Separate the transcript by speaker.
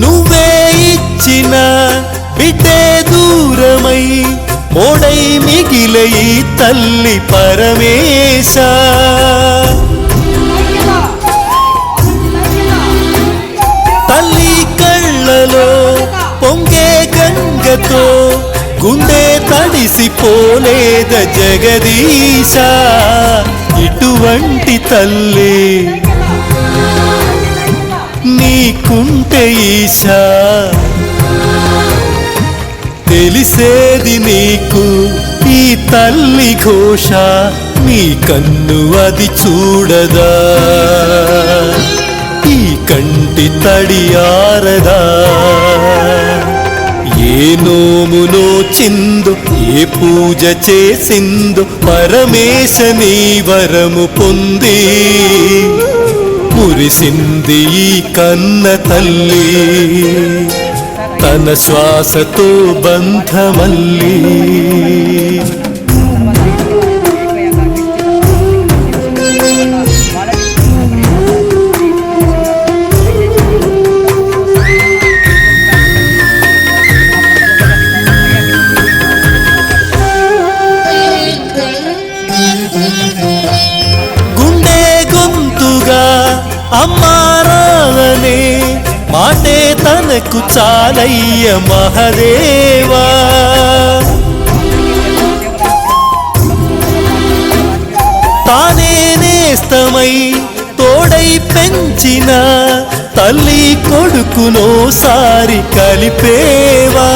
Speaker 1: నువ్వే ఇచ్చిన బిడ్డే దూరమై మోడై మిగిలయి తల్లి పరమేశ. తల్లి కళ్ళలో పొంగే గంగతో గుండె తడిసిపోలేద జగదీశ. ఇటువంటి తల్లి నీకుంటే ఈశా తెలిసేది నీకు ఈ తల్లి ఘోష నీ కన్ను అది చూడదా. ఈ కంటి తడియారదా ఏ నోమునో చిందు ఏ పూజ చేసిందు పరమేశ నీ వరము పొంది. మురిసింది ఈ కన్న తల్లి. తన శ్వాసతో బంధమల్లి. అమ్మారాలనే మాటే తనకు చాలయ్య మహదేవా. తానే నేస్తమై తోడై పెంచిన తల్లి కొడుకునోసారి కలిపేవా.